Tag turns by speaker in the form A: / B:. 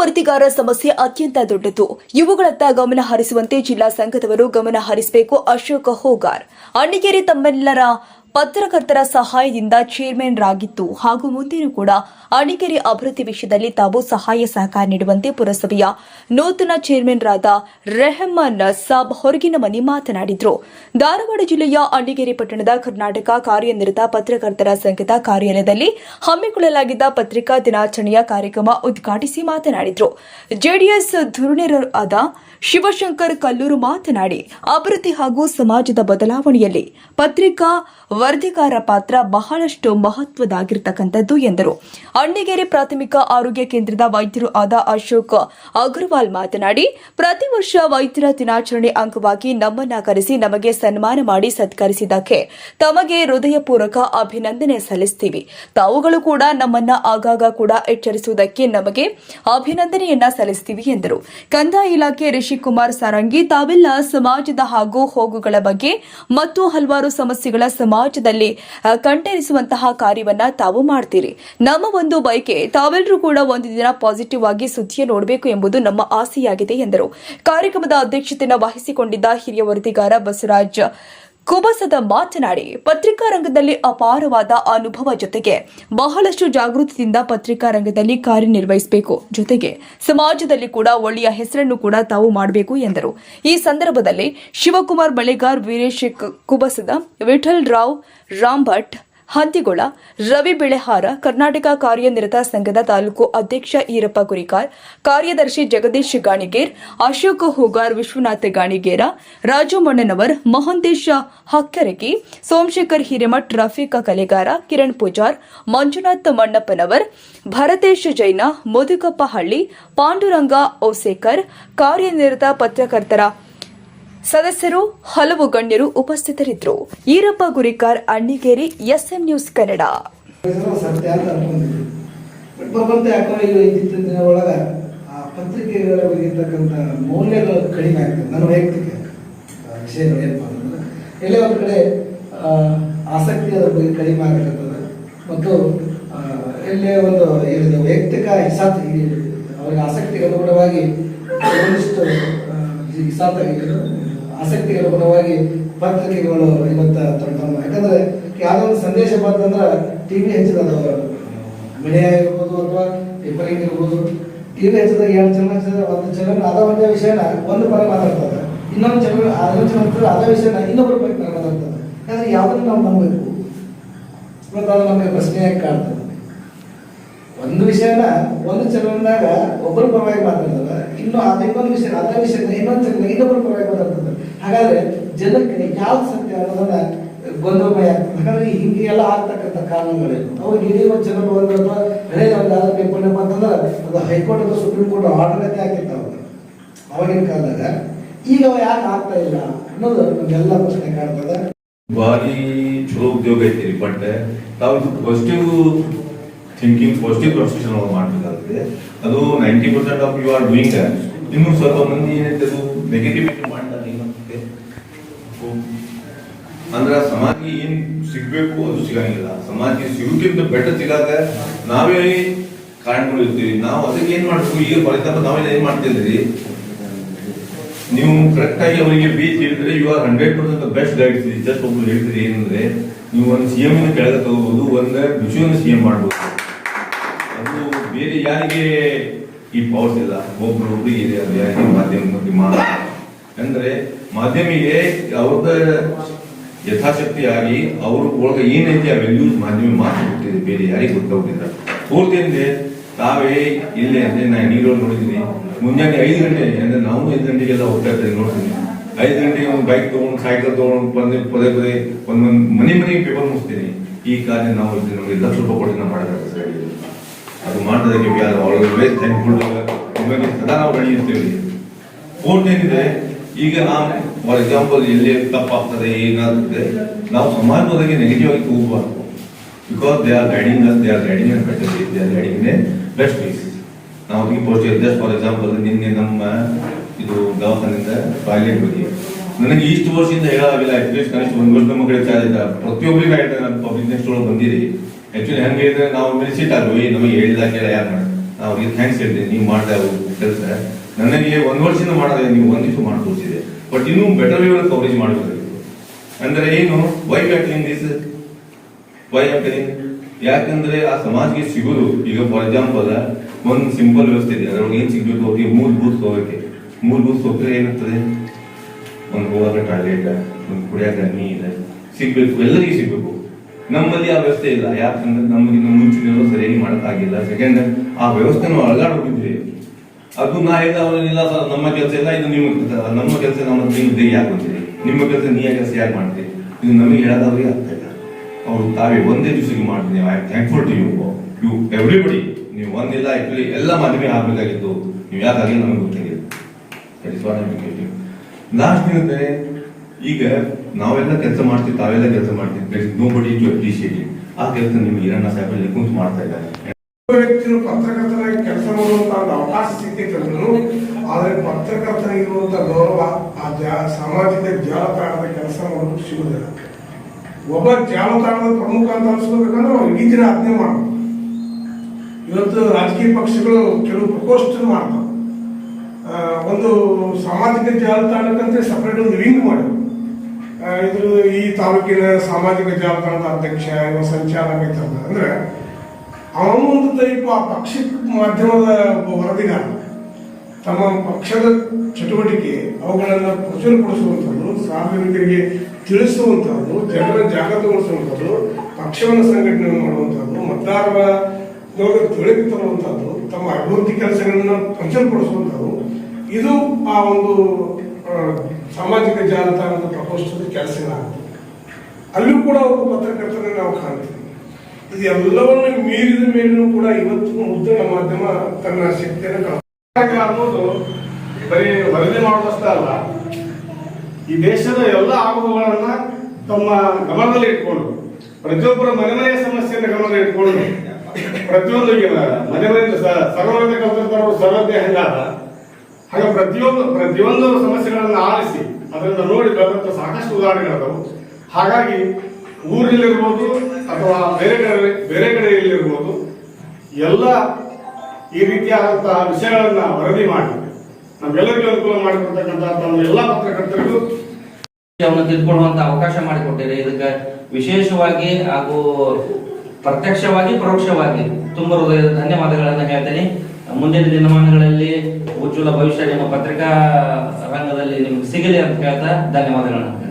A: ವರದಿಗಾರ ಸಮಸ್ಯೆ ಅತ್ಯಂತ ದೊಡ್ಡದು. ಇವುಗಳತ್ತ ಗಮನ ಹರಿಸುವಂತೆ ಜಿಲ್ಲಾ ಸಂಘದವರು ಗಮನ ಹರಿಸಬೇಕು ಅಶೋಕ ಹೋಗಾರ್. ಅಣ್ಣಗೇರಿ ತಮ್ಮೆಲ್ಲರ ಪತ್ರಕರ್ತರ ಸಹಾಯದಿಂದ ಚೇರ್ಮನ್ ರಾಗಿತ್ತು. ಹಾಗೂ ಮುಂದೆಯೂ ಕೂಡ ಅಣಿಗೆರೆ ಅಭಿವೃದ್ಧಿ ವಿಷಯದಲ್ಲಿ ತಾವು ಸಹಾಯ ಸಹಕಾರ ನೀಡುವಂತೆ ಪುರಸಭೆಯ ನೂತನ ಚೇರ್ಮನ್ ರಾದ ರೆಹಮಾನ್ ಸಾಬ್ ಹೊರಗಿನ ಮನಿ ಮಾತನಾಡಿದರು. ಧಾರವಾಡ ಜಿಲ್ಲೆಯ ಅಣಿಗೆರೆ ಪಟ್ಟಣದ ಕರ್ನಾಟಕ ಕಾರ್ಯನಿರತ ಪತ್ರಕರ್ತರ ಸಂಘದ ಕಾರ್ಯಾಲಯದಲ್ಲಿ ಹಮ್ಮಿಕೊಳ್ಳಲಾಗಿದ್ದ ಪತ್ರಿಕಾ ದಿನಾಚರಣೆಯ ಕಾರ್ಯಕ್ರಮ ಉದ್ಘಾಟಿಸಿ ಮಾತನಾಡಿದರು. ಜೆಡಿಎಸ್ ಧುರುಣಿರಾದ ಶಿವಶಂಕರ್ ಕಲ್ಲೂರು ಮಾತನಾಡಿ, ಅಭಿವೃದ್ಧಿ ಹಾಗೂ ಸಮಾಜದ ಬದಲಾವಣೆಯಲ್ಲಿ ಪತ್ರಿಕಾ ವರದಿಗಾರ ಪಾತ್ರ ಬಹಳಷ್ಟು ಮಹತ್ವದಾಗಿರ್ತಕ್ಕಂಥದ್ದು ಎಂದರು. ಅಣ್ಣಿಗೇರಿ ಪ್ರಾಥಮಿಕ ಆರೋಗ್ಯ ಕೇಂದ್ರದ ವೈದ್ಯರು ಆದ ಅಶೋಕ್ ಅಗರ್ವಾಲ್ ಮಾತನಾಡಿ, ಪ್ರತಿ ವರ್ಷ ವೈದ್ಯರ ದಿನಾಚರಣೆ ಅಂಗವಾಗಿ ನಮ್ಮನ್ನ ಕರೆಸಿ ನಮಗೆ ಸನ್ಮಾನ ಮಾಡಿ ಸತ್ಕರಿಸಿದ್ದಕ್ಕೆ ತಮಗೆ ಹೃದಯಪೂರ್ವಕ ಅಭಿನಂದನೆ ಸಲ್ಲಿಸ್ತೀವಿ. ತಾವುಗಳು ಕೂಡ ನಮ್ಮನ್ನ ಆಗಾಗ ಕೂಡ ಎಚ್ಚರಿಸುವುದಕ್ಕೆ ನಮಗೆ ಅಭಿನಂದನೆಯನ್ನ ಸಲ್ಲಿಸ್ತೀವಿ ಎಂದರು. ಕಂದಾಯ ಇಲಾಖೆ ರಿಷಿಕುಮಾರ್ ಸಾರಂಗಿ, ತಾವೆಲ್ಲ ಸಮಾಜದ ಹಾಗೂ ಹೋಗುಗಳ ಬಗ್ಗೆ ಮತ್ತು ಹಲವಾರು ಸಮಸ್ಯೆಗಳ ಸಮಾಜದಲ್ಲಿ ಆ, ಕಂಠರಿಸುವಂತಹ ಕಾರ್ಯವನ್ನ ತಾವು ಮಾಡ್ತೀರಿ. ನಮ್ಮ ಒಂದು ಬಯಕೆ ತಾವೆಲ್ಲರೂ ಕೂಡ ಒಂದು ದಿನ ಪಾಸಿಟಿವ್ ಆಗಿ ಸುದ್ದಿಯ ನೋಡಬೇಕು ಎಂಬುದು ನಮ್ಮ ಆಸೆಯಾಗಿದೆ ಎಂದರು. ಕಾರ್ಯಕ್ರಮದ ಅಧ್ಯಕ್ಷತೆಯನ್ನು ವಹಿಸಿಕೊಂಡಿದ್ದ ಹಿರಿಯ ವರದಿಗಾರ ಬಸವರಾಜ್ ಕುಬಸದ ಮಾತನಾಡಿ, ಪತ್ರಿಕಾ ರಂಗದಲ್ಲಿ ಅಪಾರವಾದ ಅನುಭವ ಜೊತೆಗೆ ಬಹಳಷ್ಟು ಜಾಗೃತಿಯಿಂದ ಪತ್ರಿಕಾ ರಂಗದಲ್ಲಿ ಕಾರ್ಯನಿರ್ವಹಿಸಬೇಕು. ಜೊತೆಗೆ ಸಮಾಜದಲ್ಲಿ ಕೂಡ ಒಳ್ಳೆಯ ಹೆಸರನ್ನು ಕೂಡ ತಾವು ಮಾಡಬೇಕು ಎಂದರು. ಈ ಸಂದರ್ಭದಲ್ಲಿ ಶಿವಕುಮಾರ್ ಬಳೆಗಾರ್ ವೀರೇಶ್ ಕುಬಸದ ವಿಠಲ್ ರಾವ್, ರಾಂಭಟ್ ಹಂದಿಗೊಳ ರವಿ ಬೆಳೆಹಾರ ಕರ್ನಾಟಕ ಕಾರ್ಯನಿರತ ಸಂಘದ ತಾಲೂಕು ಅಧ್ಯಕ್ಷ ಈರಪ್ಪ ಗುರಿಕಾರ್ ಕಾರ್ಯದರ್ಶಿ ಜಗದೀಶ್ ಗಾಣಿಗೇರ್, ಅಶೋಕ್ ಹೂಗಾರ್ ವಿಶ್ವನಾಥ ಗಾಣಿಗೇರ, ರಾಜು ಮಣ್ಣನವರ್, ಮಹಂತೇಶ ಹಕ್ಕರಗಿ, ಸೋಮಶೇಖರ್ ಹಿರೇಮಠ್, ರಫೀಕ ಕಲೆಗಾರ ಕಿರಣ್ ಪೂಜಾರ್, ಮಂಜುನಾಥ್ ಮಣ್ಣಪ್ಪನವರ್, ಭರತೇಶ್ ಜೈನ ಮುದುಕಪ್ಪ ಹಳ್ಳಿ ಪಾಂಡುರಂಗ ಓಸೇಕರ್, ಕಾರ್ಯನಿರತ ಪತ್ರಕರ್ತರ ಸದಸ್ಯರು ಹಲವು ಗಣ್ಯರು ಉಪಸ್ಥಿತರಿದ್ದರು. Irappa Gurikar Annigeri SM news Kannada.
B: ಪತ್ರಿಕೆಗಳ ಬಗ್ಗೆ ಇರ್ತಕ್ಕಂಥ ಮೌಲ್ಯಗಳು ಕಡಿಮೆ ಆಗ್ತದೆ. ನನ್ನ ವೈಯಕ್ತಿಕ ಆ, ವಿಷಯಗಳು ಏನಪ್ಪ ಅಂತಂದ್ರೆ ಎಲ್ಲೇ ಒಂದು ಕಡೆ ಆಸಕ್ತಿ ಅದರ ಬಗ್ಗೆ ಕಡಿಮೆ ಆಗತಕ್ಕಂಥದ್ದು ಮತ್ತು ಎಲ್ಲೇ ಒಂದು ಏನಿದೆ ವೈಯಕ್ತಿಕ ಹಿಸಾತ್ ಅವರಿಗೆ ಆಸಕ್ತಿಗೆ ಅನುಗುಣವಾಗಿ ಒಂದಿಷ್ಟು ಹಿಸಾತ್ ಆಸಕ್ತಿಗೆ ಅನುಗುಣವಾಗಿ ಪತ್ರಿಕೆಗಳು ಇವತ್ತು ತಮ್ಮ ಯಾಕಂದ್ರೆ ಯಾವುದೋ ಒಂದು ಸಂದೇಶ ಬಂತಂದ್ರೆ ಟಿವಿ ಹೆಚ್ಚಿದ ಮೀಡಿಯಾ ಇರ್ಬೋದು ಅಥವಾ ಪೇಪರಿಂಗ್ ಇರ್ಬೋದು. ಟಿವಿ ಹೆಚ್ಚಿದಾಗ ಎರಡು ಚಲನ ಹಚ್ಚಿದ್ರೆ ಒಂದು ಚಲನ ಅದ ಒಂದೇ ವಿಷಯನ ಒಂದು ಪರ ಮಾತಾಡ್ತಾರೆ ಇನ್ನೊಂದು ಚಲನ ಅದೊಂದು ಚಾನಲ್ ಹಚ್ಚಿದ್ರೆ ಅದೇ ವಿಷಯನ ಇನ್ನೊಬ್ಬರ ಬಗ್ಗೆ ಮಾತಾಡ್ತದೆ. ಯಾಕಂದ್ರೆ ಯಾವುದನ್ನು ನಾವು ನಂಬಬೇಕು? ಇವತ್ತು ಅದು ನಮಗೆ ಪ್ರಶ್ನೆಯಾಗಿ ಕಾಣ್ತದೆ. ಒಂದು ವಿಷಯನ ಒಂದು ಚಲನದಾಗ ಒಬ್ಬರ ಪರವಾಗಿ ಮಾತಾಡ್ತಾರೆ ಇನ್ನು ಅದ ಇನ್ನೊಂದು ವಿಷಯ, ಅದೇ ವಿಷಯನ ಇನ್ನೊಂದು ಚಲನ ಇನ್ನೊಬ್ಬರ ಪರವಾಗಿ ಮಾತಾಡ್ತಾರೆ ಹಾಗಾದ್ರೆ ಜನಕ್ಕೆ ಯಾವ ಸತ್ಯ ಅನ್ನೋದನ್ನ ಗೊಂದಲಮಯ ಆಗ್ತದೆ? ಹಿಂಗೆ ಎಲ್ಲ ಆಗ್ತಕ್ಕಂಥ ಕಾರಣಗಳೇನು ಅವಾಗ ಇಡೀ ಒಂದು ಚಾನಲ್ ಒಂದು ಅಥವಾ ಹಳೆ ಒಂದು ಯಾವ್ದು ಪೇಪರ್ ಅದು ಹೈಕೋರ್ಟ್ ಅಥವಾ ಸುಪ್ರೀಂ ಕೋರ್ಟ್ ಆರ್ಡರ್ ಹಾಕಿತ್ತು ಹಾಕಿರ್ತಾವ ಅವಾಗಿನ ಕಾಲದಾಗ, ಈಗ ಅವ ಯಾಕೆ ಆಗ್ತಾ ಇಲ್ಲ ಅನ್ನೋದು ನಮ್ಗೆಲ್ಲ ಪ್ರಶ್ನೆ ಕಾಡ್ತದೆ
C: ಭಾರಿ ಚಲೋ ಉದ್ಯೋಗ ಐತಿ ಬಟ್ ತಾವು ಪಾಸಿಟಿವ್ ಥಿಂಕಿಂಗ್ ಪಾಸಿಟಿವ್ ಕನ್ಸ್ಟ್ರಕ್ಷನ್ ಅವ್ರು ಮಾಡ್ಬೇಕಾಗುತ್ತೆ. ಅದು ninety percent of you are doing ಇನ್ನೂ ಸ್ವಲ್ಪ ಮಂದಿ ಏನೈತೆ ಅದು ನೆಗೆಟಿವ್ ಮಾಡ್ತಾರೆ ಅಂದ್ರ ಸಮಾಜಕ್ಕೆ ಏನ್ ಸಿಗ್ಬೇಕು ಅದು ಸಿಗಂಗಿಲ್ಲ. ಸಮಾಜಕ್ಕೆ ಸಿಗೋಕ್ಕಿಂತ ಬೆಟರ್ ಸಿಗಾಕ ನಾವೇ ಕಾರಣಗಳು ಇರ್ತೀವಿ. ನಾವು ಅದಕ್ಕೆ ಏನ್ ಮಾಡ್ತೀವಿ ಈಗ ಫಲಿತಾಂಶ ನಾವೆಲ್ಲ ಏನ್ ಮಾಡ್ತಿದ್ರಿ ನೀವು ಕರೆಕ್ಟ್ ಆಗಿ ಅವರಿಗೆ ಬೀಚ್ ಹೇಳಿದ್ರೆ you are hundred percent best guides just ಒಬ್ರು ಹೇಳ್ತೀರಿ ಏನಂದ್ರೆ, ನೀವು ಒಂದು ಸಿ ಎಂ ಕೆಳಗೆ ತಗೋಬಹುದು ಒಂದು ವಿಷಯವನ್ನು ಸಿ ಎಂ ಮಾಡ್ಬೋದು. ಅದು ಬೇರೆ ಯಾರಿಗೆ ಈ ಪವರ್ಸ್ ಇಲ್ಲ. ಒಬ್ರು ಒಬ್ಬರಿಗೆ ಇದೆ ಅದು ಯಾರಿಗೆ ಮಾಧ್ಯಮ ಮಾಡ ಅಂದ್ರೆ ಮಾಧ್ಯಮಿಗೆ ಅವ್ರದ ಯಥಾಶಕ್ತಿಯಾಗಿ ಅವ್ರ ಒಳಗೆ ಏನೈತಿ ಆ ವ್ಯಾಲ್ಯೂಸ್ ಮಾಧ್ಯಮ ಮಾತು ಗೊತ್ತಿದೆ ಬೇರೆ ಯಾರಿಗೆ ಗೊತ್ತಾಗ್ತಿಲ್ಲ ಪೂರ್ತಿ ಅಂದ್ರೆ ತಾವೇ ಇಲ್ಲೇ ಅಂದ್ರೆ ನಾ ನೀರು ನೋಡಿದ್ದೀನಿ. ಮುಂಜಾನೆ ಐದು ಗಂಟೆ, ಅಂದ್ರೆ ನಾವು ಐದು ಗಂಟೆಗೆಲ್ಲ ಹೋಗ್ತಾ ಇರ್ತೀವಿ, ನೋಡ್ತೀನಿ. ಐದು ಗಂಟೆಗೆ ಒಂದು ಬೈಕ್ ತಗೊಂಡು ಸೈಕಲ್ ತಗೊಂಡು ಬಂದು ಪದೇ ಪದೇ ಒಂದೊಂದು ಮನೆ ಮನೆಗೆ ಪೇಪರ್ ಮುಗಿಸ್ತೀನಿ ಈ ಕಾರ್ಯ ನಾವು ಇಲ್ಲಿ ನಮಗೆ ಲಕ್ಷ ರೂಪಾಯಿ ಕೊಟ್ಟು ನಾವು ಸರ್ ಅದು ಮಾಡೋದಕ್ಕೆ ಆಲ್ವೇಸ್ ಥ್ಯಾಂಕ್ಫುಲ್ ಸದಾ ನಾವು ಬೆಳೆಯುತ್ತೇವೆ ಪೂರ್ತಿ ಏನಿದೆ ಈಗ ನಾವು ಫಾರ್ ಎಕ್ಸಾಂಪಲ್ ಎಲ್ಲಿ ತಪ್ಪಾಗ್ತದೆ, ಏನಾಗ್ತದೆ, ನಾವು ಸಮಾಜದೊಳಗೆ ನೆಗೆಟಿವ್ ಆಗಿ ಹೋಗ್ಬಾರ್ದು because they are guiding us they are guiding at better ways they are guiding the best ways ನಾವು ಈ ಪೋಸ್ಟ್ ಜಸ್ಟ್ ಫಾರ್ ಎಕ್ಸಾಂಪಲ್ ನಿನ್ನೆ ನಮ್ಮ ಇದು ದವಾಖಾನೆಯಿಂದ ಟಾಯ್ಲೆಟ್ ಬಗ್ಗೆ. ನನಗೆ ಇಷ್ಟು ವರ್ಷದಿಂದ ಹೇಳಾಗಿಲ್ಲ ಅಟ್ಲೀಸ್ಟ್ ಕನಿಷ್ಠ ಒಂದು ವರ್ಷ ಕಡೆ ಚಾರ್ಜ್ ಇಲ್ಲ ಪ್ರತಿಯೊಬ್ಬರಿಗೂ ಹೇಳ್ತಾರೆ ನಾನು ಪಬ್ಲಿಕ್ ನೆಕ್ಸ್ಟ್ ಒಳಗೆ ಬಂದಿರಿ. ಆ್ಯಕ್ಚುಲಿ ಹೆಂಗೆ ಹೇಳಿದ್ರೆ ನಾವು ಮೇಲೆ ಸಿಟ್ ಆದ್ವಿ ನಮಗೆ ಹೇಳಿದ ಕೇಳ ಯಾರು ಮಾಡಿ ಅವ್ರಿಗೆ ಥ್ಯಾಂಕ್ಸ್ ಹೇಳ್ತೀನಿ, ನೀವು ಮಾಡಿದ ಕೆಲಸ. ನನಗೆ ಒಂದು ವರ್ಷದಿಂದ ಮಾಡೋದೇ ನೀವು ಒಂದು ದಿವಸ ಮಾಡಿ ತೋರಿಸಿದೆ ಬಟ್ ಇನ್ನೂ ಬೆಟರ್ ವೇ ಕವರೇಜ್ ಮಾಡಬೇಕಾಗಿತ್ತು ಅಂದ್ರೆ ಏನು? Why battling this why buckling ಯಾಕಂದ್ರೆ ಆ ಸಮಾಜಕ್ಕೆ ಸಿಗೋದು. ಈಗ ಫಾರ್ ಎಕ್ಸಾಂಪಲ್ ಒಂದು ಸಿಂಪಲ್ ವ್ಯವಸ್ಥೆ ಇದೆ. ಅದ್ರೊಳಗೆ ಏನು ಸಿಗ್ಬೇಕು? ಅವ್ರಿಗೆ ಮೂಲಭೂತ ಹೋಗಕ್ಕೆ. ಮೂಲಭೂತ ಸೌಕರ್ಯ ಏನಿರ್ತದೆ ಒಂದು ಹೋಗಕ್ಕೆ ಟಾಯ್ಲೆಟ್ ಒಂದು ಕುಡಿಯಾಕ ನೀರು ಸಿಗ್ಬೇಕು. ಎಲ್ಲರಿಗೂ ಸಿಗ್ಬೇಕು. ನಮ್ಮಲ್ಲಿ ಆ ವ್ಯವಸ್ಥೆ ಇಲ್ಲ. ಯಾಕಂದ್ರೆ ನಮಗೆ ಮುಂಚಿನ ಸರಿಯಾಗಿ ಮಾಡೋಕ್ಕಾಗಿಲ್ಲ. ಸೆಕೆಂಡ್ ಆ ವ್ಯವಸ್ಥೆ ನಾವು ಅಳಗಾಡೋಗಿದ್ವಿ ಅದು ನಾ ಹೇಳಿದ ಅವನಿಲ್ಲ ಸರ್ ನಮ್ಮ ಕೆಲಸ ಇಲ್ಲ, ಇದು ನಿಮ್ಮ ನಮ್ಮ ಕೆಲಸ ನಮ್ಮ ನೀವು ದೇಹ ಯಾಕೆ ನಿಮ್ಮ ಕೆಲಸ ನೀ ಕೆಲಸ ಯಾಕೆ ಮಾಡ್ತೀರಿ? ಇದು ನಮಗೆ ಹೇಳೋದವ್ರಿಗೆ ಆಗ್ತಾ ಇಲ್ಲ. ಅವರು ತಾವೇ ಒಂದೇ ದಿವಸಕ್ಕೆ ಮಾಡ್ತೀನಿ I thankful to you you everybody ನೀವು ಒಂದಿಲ್ಲ ಆಕ್ಚುಲಿ ಎಲ್ಲ ಮಾಧ್ಯಮ ಆಗಬೇಕಾಗಿತ್ತು. ನೀವು ಯಾಕಾಗಿ ನಮಗೆ ಗೊತ್ತಾಗಿಲ್ಲ. ದಟ್ ಇಸ್ ಲಾಸ್ಟ್ ಏನಂದ್ರೆ, ಈಗ ನಾವೆಲ್ಲ ಕೆಲಸ ಮಾಡ್ತೀವಿ, ತಾವೆಲ್ಲ ಕೆಲಸ ಮಾಡ್ತೀವಿ ನೋ ಬಡಿ ಟು ಅಪ್ರಿಷಿಯೇಟ್ ಆ ಕೆಲಸ ನಿಮ್ಮ ಈರಣ್ಣ ಸಾಹೇಬಲ್ಲಿ ಕುಂತು ಮಾಡ್ತಾ ಇದ್ದಾರೆ.
D: ವ್ಯಕ್ತಿಗಳು ಪತ್ರಕರ್ತರಾಗಿ ಕೆಲಸ ಮಾಡುವಂತ ಒಂದು ಅವಕಾಶ ಸಿಕ್ಕಿದ್ರು ಆದ್ರೆ ಇರುವಂತಹ ಗೌರವ, ಆ ಜಾ, ಸಾಮಾಜಿಕ ಜಾಲತಾಣದ ಕೆಲಸ ಮಾಡೋದು ಸಿಗುವುದಿಲ್ಲ ಒಬ್ಬ ಜಾಲತಾಣದ ಪ್ರಮುಖ ಅಂತ ಅನ್ಸ್ಕೋಬೇಕಂದ್ರೆ ಅವ್ರು ಇಡೀ ದಿನ ಅಜ್ಞೆ ಇವತ್ತು ರಾಜಕೀಯ ಪಕ್ಷಗಳು ಕೆಲವು ಪ್ರಕೋಷ್ಠ ಮಾಡ್ತಾವ. ಒಂದು ಸಾಮಾಜಿಕ ಜಾಲತಾಣಕ್ಕಂತೆ ಸಪ್ರೇಟ್ ಒಂದು ಲಿಂಕ್ ಮಾಡಿದ್ರು. ಇದು ಈ ತಾಲೂಕಿನ ಸಾಮಾಜಿಕ ಜಾಲತಾಣದ ಅಧ್ಯಕ್ಷ ಸಂಚಾಲಕ. ಅಂದ್ರೆ ಅವನೊಂದು ಟೈಪ್ ಆ ಪಕ್ಷ ಮಾಧ್ಯಮದ ಒಬ್ಬ ವರದಿಗಾರ ತಮ್ಮ ಪಕ್ಷದ ಚಟುವಟಿಕೆ, ಅವುಗಳನ್ನು ಪ್ರಚುರಪಡಿಸುವಂಥದ್ದು ಸಾರ್ವಜನಿಕರಿಗೆ ತಿಳಿಸುವಂಥದ್ದು ಜನರ ಜಾಗೃತಗೊಳಿಸುವಂಥದ್ದು ಪಕ್ಷವನ್ನು ಸಂಘಟನೆ ಮಾಡುವಂಥದ್ದು ಮತದಾರರ ತಿಳಿದು ತರುವಂಥದ್ದು ತಮ್ಮ ಅಭಿವೃದ್ಧಿ ಕೆಲಸಗಳನ್ನು ಪ್ರಚುರಪಡಿಸುವಂಥದ್ದು ಇದು ಆ ಒಂದು ಸಾಮಾಜಿಕ ಜಾಲತಾಣದ ಪ್ರಕೋಷ್ಠದ ಕೆಲಸಗಳಾಗುತ್ತೆ ಅಲ್ಲೂ ಕೂಡ ಒಬ್ಬ ಪತ್ರಕರ್ತನ ನಾವು ಕಾಣ್ತೀವಿ. ಇದು ಎಲ್ಲವನ್ನು ಮೀರಿದ ಮೇಲೂ ಕೂಡ ಇವತ್ತು ಮುದ್ರಣ ಮಾಧ್ಯಮ ತನ್ನ ಶಕ್ತಿಯನ್ನು.
E: ಅನ್ನೋದು ಬರೀ ವರದಿ ಮಾಡುವಷ್ಟೇ ಅಲ್ಲ. ಈ ದೇಶದ ಎಲ್ಲ ಆಗುಗಳನ್ನ ತಮ್ಮ ಗಮನದಲ್ಲಿ ಇಟ್ಕೊಂಡು, ಪ್ರತಿಯೊಬ್ಬರ ಮನೆ ಮನೆಯ ಸಮಸ್ಯೆಯನ್ನು ಗಮನದಲ್ಲಿ ಇಟ್ಕೊಂಡು, ಪ್ರತಿಯೊಂದು ಮನೆ ಮನೆ ಸರ್ವಜ್ಞ ಕಲ್ತಿರ್ತಾರೋ ಸರ್ವಜ್ಞ ಹೆಂಗಾದ? ಹಾಗೆ ಪ್ರತಿಯೊಂದು ಪ್ರತಿಯೊಂದು ಸಮಸ್ಯೆಗಳನ್ನ ಆಲಿಸಿ ಅದರಿಂದ ನೋಡಿ ಬೆಳೆದಂತ ಸಾಕಷ್ಟು ಉದಾಹರಣೆಗಳಾದವು. ಹಾಗಾಗಿ ಊರಲ್ಲಿರ್ಬೋದು ಅಥವಾ ಬೇರೆ ಕಡೆ, ಬೇರೆ ಕಡೆಯಲ್ಲಿರ್ಬೋದು, ಎಲ್ಲ ಈ ರೀತಿಯಾದಂತಹ ವಿಷಯಗಳನ್ನ ವರದಿ ಮಾಡಿ ನಮ್ಗೆಲ್ಲರಿಗೂ ಅನುಕೂಲ ಮಾಡಿಕೊಡ್ತಕ್ಕಂಥ ತಮ್ಮ ಎಲ್ಲ ಪತ್ರಕರ್ತರಿಗೂ
F: ಅವನ್ನ ತಿಳ್ಕೊಳ್ಳುವಂತ ಅವಕಾಶ ಮಾಡಿಕೊಟ್ಟಿದೆ. ಇದಕ್ಕೆ ವಿಶೇಷವಾಗಿ ಹಾಗೂ ಪ್ರತ್ಯಕ್ಷವಾಗಿ, ಪರೋಕ್ಷವಾಗಿ ತುಂಬ ಹೃದಯದ ಧನ್ಯವಾದಗಳನ್ನು ಹೇಳ್ತೇನೆ. ಮುಂದಿನ ದಿನಮಾನಗಳಲ್ಲಿ ಉಜ್ವಲ ಭವಿಷ್ಯ ನಿಮ್ಮ ಪತ್ರಿಕಾ ರಂಗದಲ್ಲಿ ನಿಮ್ಗೆ ಸಿಗಲಿ ಅಂತ ಹೇಳ್ತಾ ಧನ್ಯವಾದಗಳನ್ನು